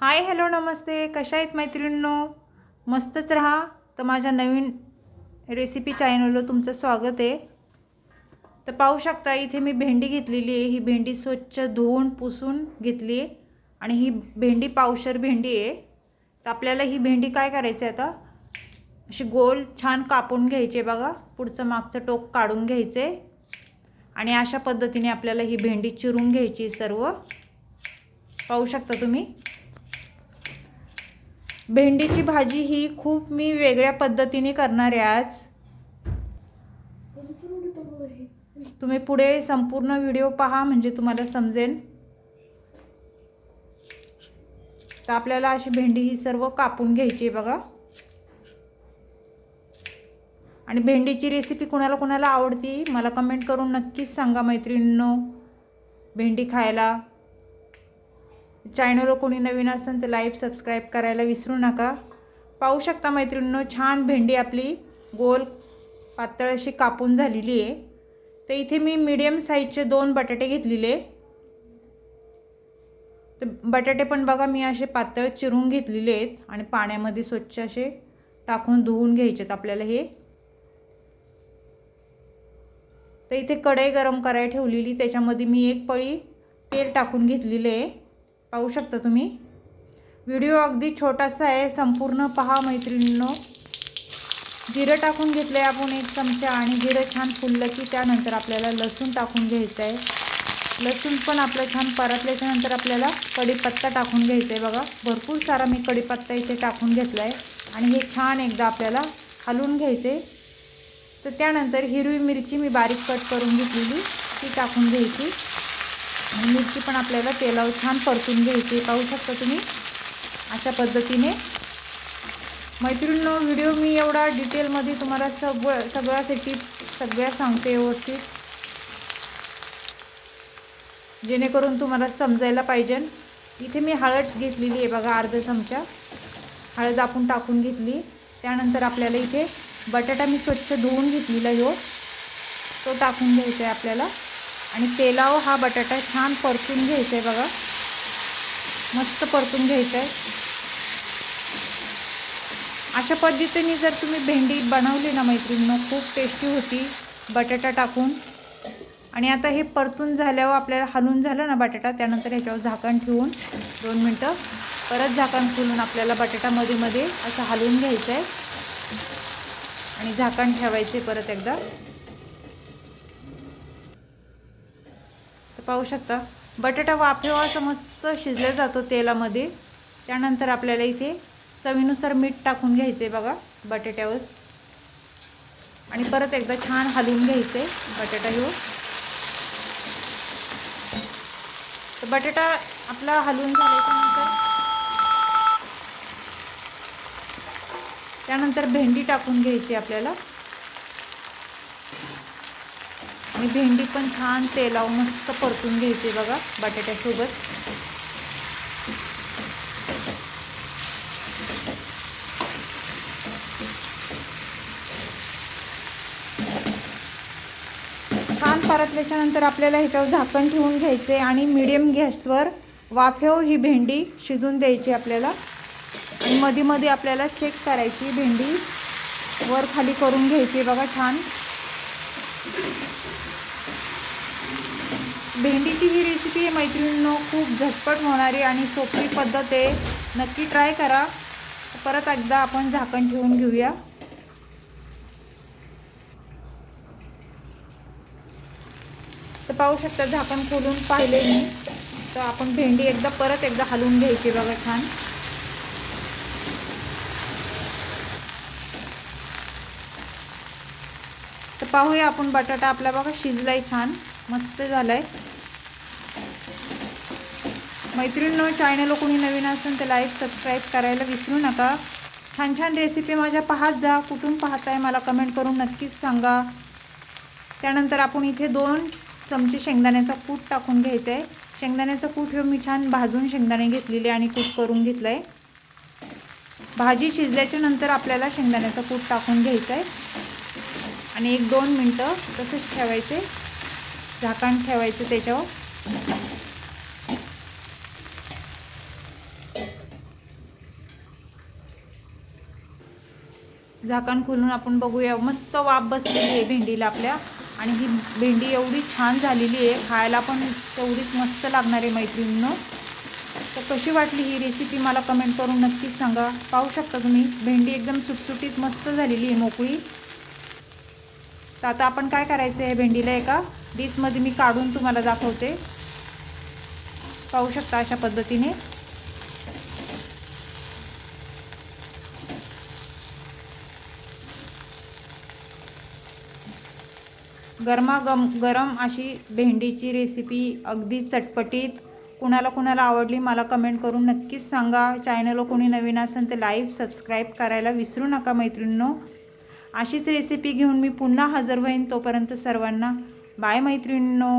Hi hello नमस्ते. कशा आहेत मैत्रिणींनो? मस्तच राहा. तर माझ्या नवीन रेसिपी चॅनलवर तुमचं स्वागत आहे. तर पाहू शकता इथे मी भेंडी घेतलेली आहे. ही भेंडी स्वच्छ धुवून पुसून घेतली आहे. आणि ही भेंडी पावशर भेंडी आहे. तर आपल्याला ही भेंडी काय करायची आहे आता? अशी गोल छान कापून घ्यायची आहे बघा. पुढचं मागचं टोक काढून घ्यायचं आहे. आणि अशा पद्धतीने आपल्याला ही भेंडी चिरून घ्यायची आहे सर्व. पाहू शकता तुम्ही? भेंडीची भाजी ही खूप मी वेगळ्या पद्धतीने करणार आहे आज. तुम्ही पुढे संपूर्ण व्हिडिओ पहा म्हणजे तुम्हाला समजेल. तर आपल्याला अशी भेंडी ही सर्व कापून घ्यायची आहे बघा. आणि भेंडीची रेसिपी कोणाला कोणाला आवडती मला कमेंट करून नक्कीच सांगा मैत्रिणींनो भेंडी खायला. चॅनलवर कोणी नवीन असेल तर लाईव्ह सबस्क्राईब करायला विसरू नका. पाहू शकता मैत्रिणींनो छान भेंडी आपली गोल पातळ अशी कापून झालेली आहे. तर इथे मी मीडियम साईजचे दोन बटाटे घेतलेले. तर बटाटे पण बघा मी असे पातळ चिरून घेतलेले आहेत आणि पाण्यामध्ये स्वच्छ असे टाकून धुवून घ्यायचेत आपल्याला हे. तर इथे कढई गरम करायला ठेवलेली त्याच्यामध्ये मी एक पळी तेल टाकून घेतलेले आहे. पाहू शकता तुम्ही. व्हिडिओ अगदी छोटासा आहे संपूर्ण पहा मैत्रिणींनो. जिरं टाकून घेतलं आहे आपण एक चमचा आणि जिरं छान फुललं की त्यानंतर आपल्याला लसूण टाकून घ्यायचं आहे लसूण पण आपलं छान परतल्याच्यानंतर आपल्याला कढीपत्ता टाकून घ्यायचा आहे बघा. भरपूर सारा मी कढीपत्ता इथे टाकून घेतला आहे आणि हे छान एकदा आपल्याला हलवून घ्यायचे तर त्यानंतर हिरवी मिरची मी बारीक कट करून घेतलेली ती टाकून घ्यायची. आणि मिरची पण आपल्याला तेलावर छान परतून घ्यायची. पाहू शकता तुम्ही? अशा पद्धतीने. मैत्रिणींनो व्हिडिओ मी एवढा डिटेलमध्ये तुम्हाला सगळं सगळ्या टिप सगळ्या सांगते व्यवस्थित. जेणेकरून तुम्हाला समजायला पाहिजे. इथे मी हळद घेतलेली आहे बघा अर्धा चमचा. हळद आपण टाकून घेतली. त्यानंतर आपल्याला इथे बटाटा मी स्वच्छ धुवून घेतलेला हो. तो टाकून घ्यायचा आहे आपल्याला. आणि तेलाव हा बटाटा छान परतून घ्यायचा आहे बघा. मस्त परतून घ्यायचा आहे. अशा पद्धतीने जर तुम्ही भेंडी बनवली ना मैत्रिणीनं खूप टेस्टी होती बटाटा टाकून. आणि आता हे परतून झाल्यावर आपल्याला हलून झालं ना बटाटा त्यानंतर ह्याच्यावर झाकण ठेवून दोन मिनटं परत झाकण खोलून आपल्याला बटाटा मध्ये मध्ये असं हलवून घ्यायचं आहे. आणि झाकण ठेवायचे परत एकदा. पाहू शकता. बटाटा वाफेवा असं मस्त शिजला जातो तेलामध्ये. त्यानंतर आपल्याला इथे चवीनुसार मीठ टाकून घ्यायचं आहे बघा बटाट्यावरच. आणि परत एकदा छान हलवून घ्यायचं आहे बटाटा घेऊ तर बटाटा आपला हलवून झाल्याच्यानंतर त्यानंतर भेंडी टाकून घ्यायची आपल्याला. आणि भेंडी पण छान तेलावर मस्त परतून घ्यायची बघा बटाट्यासोबत. छान परतल्याच्यानंतर आपल्याला ह्याच्यावर झाकण ठेवून घ्यायचे आणि मिडियम गॅसवर वाफेव ही भेंडी शिजून द्यायची आपल्याला. आणि मध्ये मध्ये आपल्याला चेक करायची भेंडी वर खाली करून घ्यायची बघा छान. भेंडीची ही रेसिपी आहे मैत्रिणींनो खूप झटपट होणारी आणि सोपी पद्धत आहे. नक्की ट्राय करा. परत एकदा आपण झाकण ठेवून घेऊया. तर पाहू शकता झाकण खोलून पाहिले मी. तर आपण भेंडी एकदा परत एकदा हलवून घ्यायची बघा छान. तर पाहूया आपण बटाटा आपला बघा शिजलाय छान. मस्त झालं आहे मैत्रिणींनो चॅनल कोणी नवीन असेल तर लाईक सबस्क्राईब करायला विसरू नका. छान छान रेसिपी माझ्या पाहत जा. कुठून पाहताय मला कमेंट करून नक्कीच सांगा. त्यानंतर आपण इथे दोन चमचे शेंगदाण्याचा कूट टाकून घ्यायचा आहे शेंगदाण्याचा कूट हे मी छान भाजून शेंगदाणे घेतलेले आणि कूट करून घेतलं आहे भाजी शिजल्याच्या नंतर आपल्याला शेंगदाण्याचा कूट टाकून घ्यायचा आहे आणि एक दोन मिनटं तसंच ठेवायचे. झाकण ठेवायचं त्याच्यावर. झाकण खोलून आपण बघूया. मस्त वाफ बसलेली आहे भेंडीला आपल्या. आणि ही भेंडी एवढी छान झालेली आहे. खायला पण तेवढीच मस्त लागणार आहे मैत्रिणीनं. तर कशी वाटली ही रेसिपी मला कमेंट करून नक्कीच सांगा. पाहू शकता तुम्ही. भेंडी एकदम सुटसुटीत मस्त झालेली आहे मोकळी. तर आता आपण काय करायचं आहे भेंडीला एका डिशमध्ये मी काढून तुम्हाला दाखवते. पाहू शकता अशा पद्धतीने. गरमागम गरम अशी भेंडीची रेसिपी अगदी चटपटीत. कुणाला कुणाला आवडली मला कमेंट करून नक्कीच सांगा. चॅनलवर कोणी नवीन असेल तर लाईव्ह सबस्क्राईब करायला विसरू नका मैत्रिणींनो. अशीच रेसिपी घेऊन मी पुन्हा हजर होईन तोपर्यंत सर्वांना बाय मैत्रिणींनो.